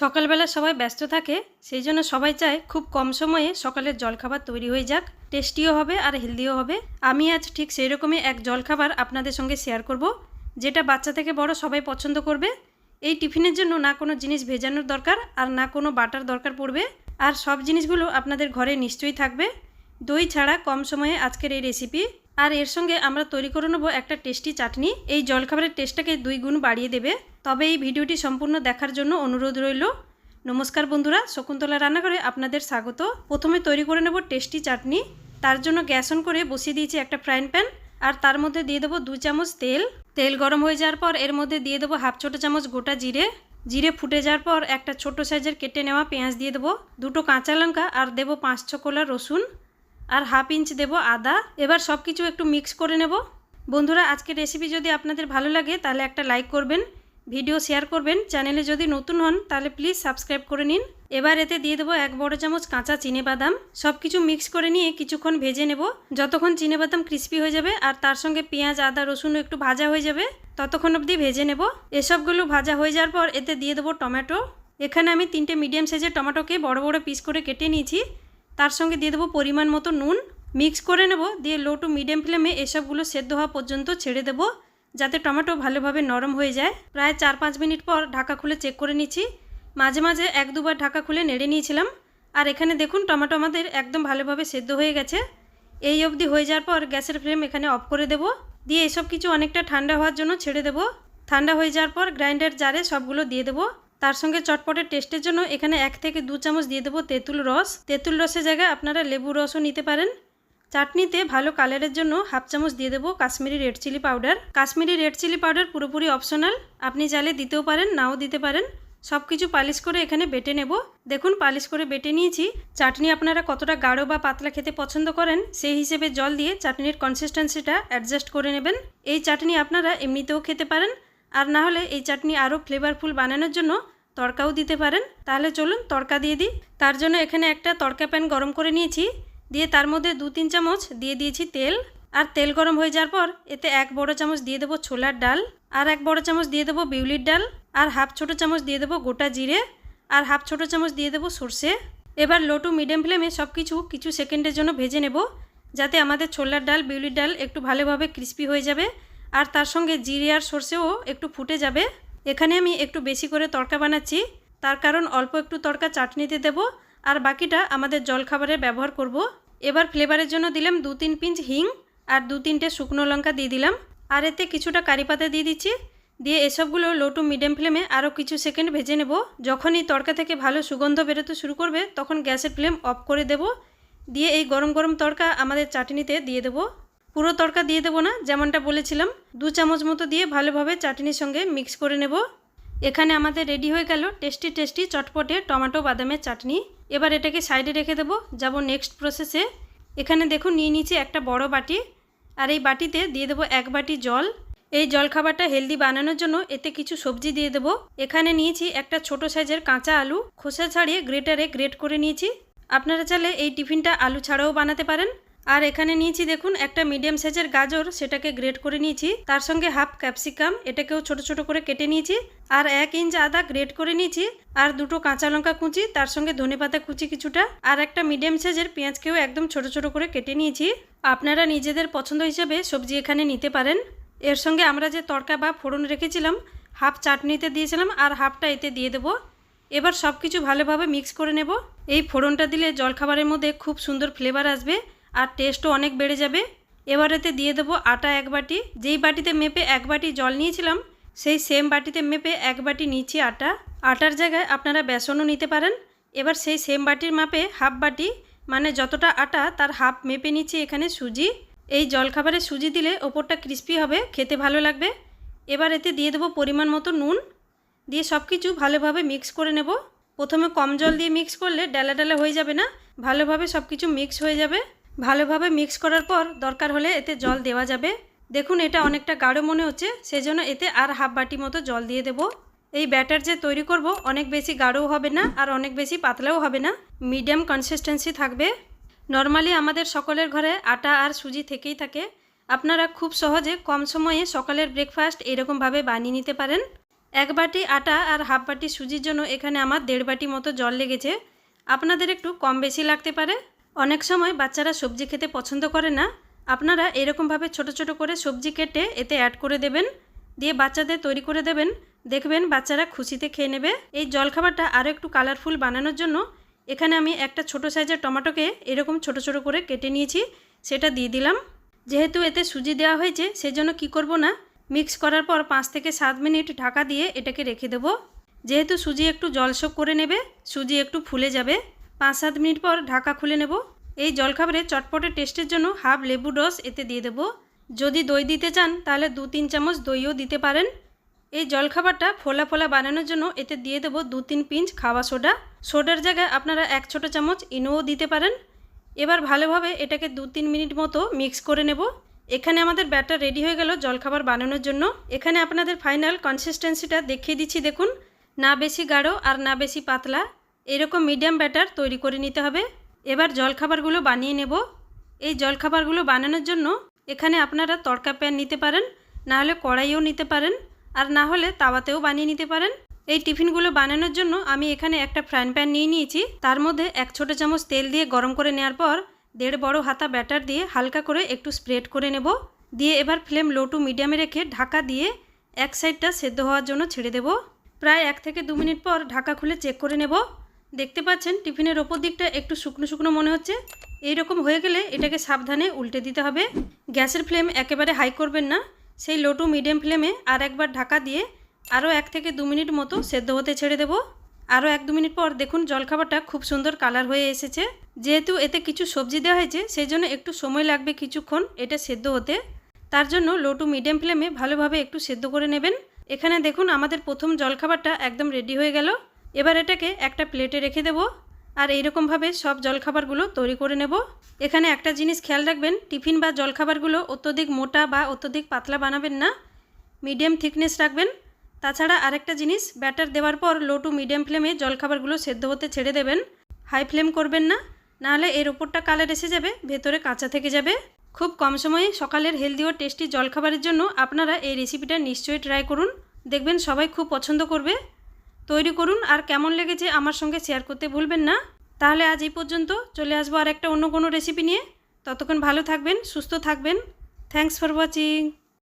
সকালবেলা সবাই ব্যস্ত থাকে, সেই জন্য সবাই চায় খুব কম সময়ে সকালের জলখাবার তৈরি হয়ে যাক। টেস্টিও হবে আর হেলদিও হবে। আমি আজ ঠিক সেই রকমই এক জলখাবার আপনাদের সঙ্গে শেয়ার করব, যেটা বাচ্চা থেকে বড় সবাই পছন্দ করবে। এই টিফিনের জন্য না কোনো জিনিস ভেজানোর দরকার আর না কোনো বাটার দরকার পড়বে। আর সব জিনিসগুলো আপনাদের ঘরে নিশ্চয়ই থাকবে। দই ছাড়া কম সময়ে আজকের এই রেসিপি আর এর সঙ্গে আমরা তৈরি করে নেব একটা টেস্টি চাটনি। এই জলখাবারের টেস্টটাকে দুই গুণ বাড়িয়ে দেবে। তবে এই ভিডিওটি সম্পূর্ণ দেখার জন্য অনুরোধ রইল। নমস্কার বন্ধুরা, শকুন্তলা রান্নাঘরে আপনাদের স্বাগত। প্রথমে তৈরি করে নেব টেস্টি চাটনি। তার জন্য গ্যাস অন করে বসিয়ে দিয়েছি একটা ফ্রাইং প্যান আর তার মধ্যে দিয়ে দেবো দু চামচ তেল। তেল গরম হয়ে যাওয়ার পর এর মধ্যে দিয়ে দেবো হাফ ছোটো চামচ গোটা জিরে। জিরে ফুটে যাওয়ার পর একটা ছোট সাইজের কেটে নেওয়া পেঁয়াজ দিয়ে দেবো। দুটো কাঁচা লঙ্কা আর দেবো পাঁচ ছ কোলা রসুন। আর হাফ ইঞ্চ দেবো আদা। এবার সব কিছু একটু মিক্স করে নেব। বন্ধুরা, আজকের রেসিপি যদি আপনাদের ভালো লাগে, তাহলে একটা লাইক করবেন ভিডিও শেয়ার করবেন। চ্যানেলে যদি নতুন হন, তাহলে প্লিজ সাবস্ক্রাইব করে নিন। এবার এতে দিয়ে দেবো এক বড় চামচ কাঁচা বাদাম। সব কিছু মিক্স করে নিয়ে কিছুক্ষণ ভেজে নেব। যতক্ষণ বাদাম ক্রিস্পি হয়ে যাবে, আর তার সঙ্গে পেঁয়াজ, আদা, রসুনও একটু ভাজা হয়ে যাবে, ততক্ষণ অবধি ভেজে নেব। এসবগুলো ভাজা হয়ে যাওয়ার পর এতে দিয়ে দেবো টমেটো। এখানে আমি তিনটে মিডিয়াম সাইজের টমেটোকে বড় বড় পিস করে কেটে নিয়েছি। তার সঙ্গে দিয়ে দেবো পরিমাণ মতো নুন। মিক্স করে নেব, দিয়ে লো টু মিডিয়াম ফ্লেমে এসবগুলো সেদ্ধ হওয়া পর্যন্ত ছেড়ে দেবো, যাতে টমেটো ভালোভাবে নরম হয়ে যায়। প্রায় চার পাঁচ মিনিট পর ঢাকা খুলে চেক করে নিচ্ছি। মাঝে মাঝে এক দুবার ঢাকা খুলে নেড়ে নিয়েছিলাম। আর এখানে দেখুন টমেটো আমাদের একদম ভালোভাবে সেদ্ধ হয়ে গেছে। এই অবধি হয়ে যাওয়ার পর গ্যাসের ফ্লেম এখানে অফ করে দেব। দিয়ে এসব কিছু অনেকটা ঠান্ডা হওয়ার জন্য ছেড়ে দেব। ঠান্ডা হয়ে যাওয়ার পর গ্রাইন্ডার জারে সবগুলো দিয়ে দেবো। তার সঙ্গে চটপটের টেস্টের জন্য এখানে এক থেকে দু চামচ দিয়ে দেবো তেঁতুল রস। তেঁতুল রসের জায়গায় আপনারা লেবু রসও নিতে পারেন। চাটনিতে ভালো কালারের জন্য হাফ চামচ দিয়ে দেবো Kashmiri red chilli powder. Kashmiri red chilli powder পুরোপুরি অপশনাল। আপনি চাইলে দিতেও পারেন, নাও দিতে পারেন। সব কিছু পালিশ করে এখানে বেটে নেব। দেখুন, পালিশ করে বেটে নিয়েছি। চাটনি আপনারা কতটা গাঢ় বা পাতলা খেতে পছন্দ করেন, সেই হিসেবে জল দিয়ে চাটনির কনসিস্টেন্সিটা অ্যাডজাস্ট করে নেবেন। এই চাটনি আপনারা এমনিতেও খেতে পারেন। আর না হলে এই চাটনি আরও ফ্লেভারফুল বানানোর জন্য তড়কাও দিতে পারেন। তাহলে চলুন তড়কা দিয়ে দিই। তার জন্য এখানে একটা তড়কা প্যান গরম করে নিয়েছি। দিয়ে তার মধ্যে দু তিন চামচ দিয়ে দিয়েছি তেল। আর তেল গরম হয়ে যাওয়ার পর এতে এক বড় চামচ দিয়ে দেবো ছোলার ডাল। আর এক বড় চামচ দিয়ে দেবো বিউলির ডাল। আর হাফ ছোটো চামচ দিয়ে দেবো গোটা জিরে। আর হাফ ছোটো চামচ দিয়ে দেবো সর্ষে। এবার লো টু মিডিয়াম ফ্লেমে সব কিছু কিছু সেকেন্ডের জন্য ভেজে নেব। যাতে আমাদের ছোলার ডাল, বিউলির ডাল একটু ভালোভাবে ক্রিস্পি হয়ে যাবে। আর তার সঙ্গে জিরে আর সর্ষেও একটু ফুটে যাবে। এখানে আমি একটু বেশি করে তড়কা বানাচ্ছি। তার কারণ অল্প একটু তড়কা চাটনিতে দেব আর বাকিটা আমাদের জলখাবারে ব্যবহার করব। এবার ফ্লেভারের জন্য দিলাম দু তিন পিঞ্চ হিং আর দু তিনটে শুকনো লঙ্কা দিয়ে দিলাম। আর এতে কিছুটা কারি পাতা দিয়ে দিচ্ছি। দিয়ে এসবগুলো লো টু মিডিয়াম ফ্লেমে আরও কিছু সেকেন্ড ভেজে নেব। যখনই তড়কা থেকে ভালো সুগন্ধ বেরোতে শুরু করবে, তখন গ্যাসের ফ্লেম অফ করে দেব। দিয়ে এই গরম গরম তড়কা আমাদের চাটনিতে দিয়ে দেবো। পুরো তড়কা দিয়ে দেবো না, যেমনটা বলেছিলাম। দু চামচ মতো দিয়ে ভালোভাবে চাটনির সঙ্গে মিক্স করে নেব। এখানে আমাদের রেডি হয়ে গেল টেস্টি টেস্টি চটপটে টমেটো, বাদামের চাটনি। এবার এটাকে সাইডে রেখে দেবো, যাব নেক্সট প্রসেসে এখানে দেখুন, নিয়ে নিয়েছি একটা বড় বাটি। আর এই বাটিতে দিয়ে দেবো এক বাটি জল। এই জল খাবারটা হেলদি বানানোর জন্য এতে কিছু সবজি দিয়ে দেবো। এখানে নিয়েছি একটা ছোট সাইজের কাঁচা আলু। খোসা ছাড়িয়ে গ্রেটারে গ্রেট করে নিয়েছি। আপনারা চাইলে এই টিফিনটা আলু ছাড়াও বানাতে পারেন। আর এখানে নিয়েছি দেখুন, একটা মিডিয়াম সাইজের গাজর, সেটাকে গ্রেট করে নিয়েছি। তার সঙ্গে হাফ ক্যাপসিকাম এটাকেও ছোট ছোট করে কেটে নিয়েছি। আর এক ইঞ্চ আদা গ্রেট করে নিয়েছি। আর দুটো কাঁচা লঙ্কা কুচি, তার সঙ্গে ধনে পাতা কুচি কিছুটা। আর একটা মিডিয়াম সাইজের পেঁয়াজকেও একদম ছোট ছোট করে কেটে নিয়েছি। আপনারা নিজেদের পছন্দ হিসেবে সবজি এখানে নিতে পারেন। এর সঙ্গে আমরা যে তড়কা বা ফোড়ন রেখেছিলাম হাফ চাটনিতে দিয়েছিলাম আর হাফটা এতে দিয়ে দেবো। এবার সব কিছু ভালোভাবে মিক্স করে নেব। এই ফোড়নটা দিলে জলখাবারের মধ্যে খুব সুন্দর ফ্লেভার আসবে। আর টেস্টও অনেক বেড়ে যাবে। এবার এতে দিয়ে দেবো আটা এক বাটি। যেই বাটিতে মেপে এক বাটি জল নিয়েছিলাম, সেই সেম বাটিতে মেপে এক বাটি নিচ্ছি আটা। আটার জায়গায় আপনারা বেসনও নিতে পারেন। এবার সেই সেম বাটির মাপে হাফ বাটি মানে যতটা আটা, তার হাফ মেপে নিচ্ছি এখানে সুজি। এই জলখাবারে সুজি দিলে ওপরটা ক্রিস্পি হবে, খেতে ভালো লাগবে। এবার এতে দিয়ে দেবো পরিমাণ মতো নুন। দিয়ে সব কিছু ভালোভাবে মিক্স করে নেব। প্রথমে কম জল দিয়ে মিক্স করলে ডালা ডালা হয়ে যাবে না। ভালোভাবে সব কিছু মিক্স হয়ে যাবে। ভালোভাবে মিক্স করার পর দরকার হলে এতে জল দেওয়া যাবে। দেখুন, এটা অনেকটা গাঢ় মনে হচ্ছে, সেজন্য এতে আর হাফ বাটি মতো জল দিয়ে দেব। এই ব্যাটার যে তৈরি করব, অনেক বেশি গাঢ়ও হবে না আর অনেক বেশি পাতলাও হবে না। মিডিয়াম কনসিস্টেন্সি থাকবে। নর্মালি আমাদের সকলের ঘরে আটা আর সুজি থেকেই থাকে। আপনারা খুব সহজে কম সময়ে সকালের ব্রেকফাস্ট এরকমভাবে বানিয়ে নিতে পারেন। এক বাটি আটা আর হাফ বাটি সুজির জন্য এখানে আমার দেড় বাটি মতো জল লেগেছে। আপনাদের একটু কম বেশি লাগতে পারে। অনেক সময় বাচ্চারা সবজি খেতে পছন্দ করে না। আপনারা এরকমভাবে ছোট ছোট করে সবজি কেটে এতে অ্যাড করে দেবেন, দিয়ে বাচ্চাদের তৈরি করে দেবেন। দেখবেন বাচ্চারা খুশিতে খেয়ে নেবে। এই জলখাবারটা আরও একটু কালারফুল বানানোর জন্য এখানে আমি একটা ছোট সাইজের টমেটোকে এরকম ছোট ছোট করে কেটে নিয়েছি, সেটা দিয়ে দিলাম। যেহেতু এতে সুজি দেওয়া হয়েছে, সেজন্য কি করব না মিক্স করার পর পাঁচ থেকে সাত মিনিট ঢাকা দিয়ে এটাকে রেখে দেবো। যেহেতু সুজি একটু জলসোক করে নেবে, সুজি একটু ফুলে যাবে। পাঁচ সাত মিনিট পর ঢাকা খুলে নেব। এই জলখাবারে চটপটে টেস্টের জন্য হাফ লেবু রস এতে দিয়ে দেবো। যদি দই দিতে চান, তাহলে দু তিন চামচ দইও দিতে পারেন। এই জলখাবারটা ফোলা ফোলা বানানোর জন্য এতে দিয়ে দেবো দু তিন পিঞ্চ খাওয়া সোডা। সোডার জায়গায় আপনারা এক ছোটো চামচ ইনোও দিতে পারেন। এবার ভালোভাবে এটাকে দু তিন মিনিট মতো মিক্স করে নেব। এখানে আমাদের ব্যাটার রেডি হয়ে গেল জলখাবার বানানোর জন্য। এখানে আপনাদের ফাইনাল কনসিস্টেন্সিটা দেখিয়ে দিচ্ছি, দেখুন। না বেশি গাঢ় আর না বেশি পাতলা। এরকম মিডিয়াম ব্যাটার তৈরি করে নিতে হবে। এবার জলখাবারগুলো বানিয়ে নেব। এই জলখাবারগুলো বানানোর জন্য এখানে আপনারা তড়কা প্যান নিতে পারেন না হলে কড়াইও নিতে পারেন, আর না হলে তাওয়াতেও বানিয়ে নিতে পারেন। এই টিফিনগুলো বানানোর জন্য আমি এখানে একটা ফ্রাইং প্যান নিয়ে নিয়েছি। তার মধ্যে এক ছোটো চামচ তেল দিয়ে গরম করে নেওয়ার পর দেড় বড় হাতা ব্যাটার দিয়ে হালকা করে একটু স্প্রেড করে নেব। দিয়ে এবার ফ্লেম লো টু মিডিয়ামে রেখে ঢাকা দিয়ে এক সাইডটা সেদ্ধ হওয়ার জন্য ছেড়ে দেব। প্রায় এক থেকে দু মিনিট পর ঢাকা খুলে চেক করে নেব। দেখতে পাচ্ছেন, টিফিনের ওপর দিকটা একটু শুকনো শুকনো মনে হচ্ছে। এই রকম হয়ে গেলে এটাকে সাবধানে উল্টে দিতে হবে। গ্যাসের ফ্লেম একেবারে হাই করবেন না। সেই লো টু মিডিয়াম ফ্লেমে আর একবার ঢাকা দিয়ে আরও এক থেকে দু মিনিট মতো সেদ্ধ হতে ছেড়ে দেবো। আরও এক দু মিনিট পর দেখুন জলখাবারটা খুব সুন্দর কালার হয়ে এসেছে। যেহেতু এতে কিছু সবজি দেওয়া হয়েছে, সেই জন্য একটু সময় লাগবে কিছুক্ষণ এটা সেদ্ধ হতে। তার জন্য লো টু মিডিয়াম ফ্লেমে ভালোভাবে একটু সেদ্ধ করে নেবেন। এখানে দেখুন আমাদের প্রথম জলখাবারটা একদম রেডি হয়ে গেল। এবার এটাকে একটা প্লেটে রেখে দেব আর এইরকমভাবে সব জলখাবারগুলো তৈরি করে নেব। এখানে একটা জিনিস খেয়াল রাখবেন, টিফিন বা জলখাবারগুলো অত্যধিক মোটা বা অত্যধিক পাতলা বানাবেন না। মিডিয়াম থিকনেস রাখবেন। তাছাড়া আরেকটা জিনিস, ব্যাটার দেওয়ার পর লো টু মিডিয়াম ফ্লেমে জলখাবারগুলো সেদ্ধ হতে ছেড়ে দেবেন। হাই ফ্লেম করবেন না, নাহলে এর ওপরটা কালার এসে যাবে, ভেতরে কাঁচা থেকে যাবে। খুব কম সময়ে সকালের হেলদি ও টেস্টি জলখাবারের জন্য আপনারা এই রেসিপিটা নিশ্চয়ই ট্রাই করুন। দেখবেন সবাই খুব পছন্দ করবে। তৈরি করুন আর কেমন লেগেছে আমার সঙ্গে শেয়ার করতে ভুলবেন না। তাহলে আজ এই পর্যন্ত চলে আসব আর একটা অন্য কোনো রেসিপি নিয়ে। ততক্ষণ ভালো থাকবেন, সুস্থ থাকবেন। Thanks for watching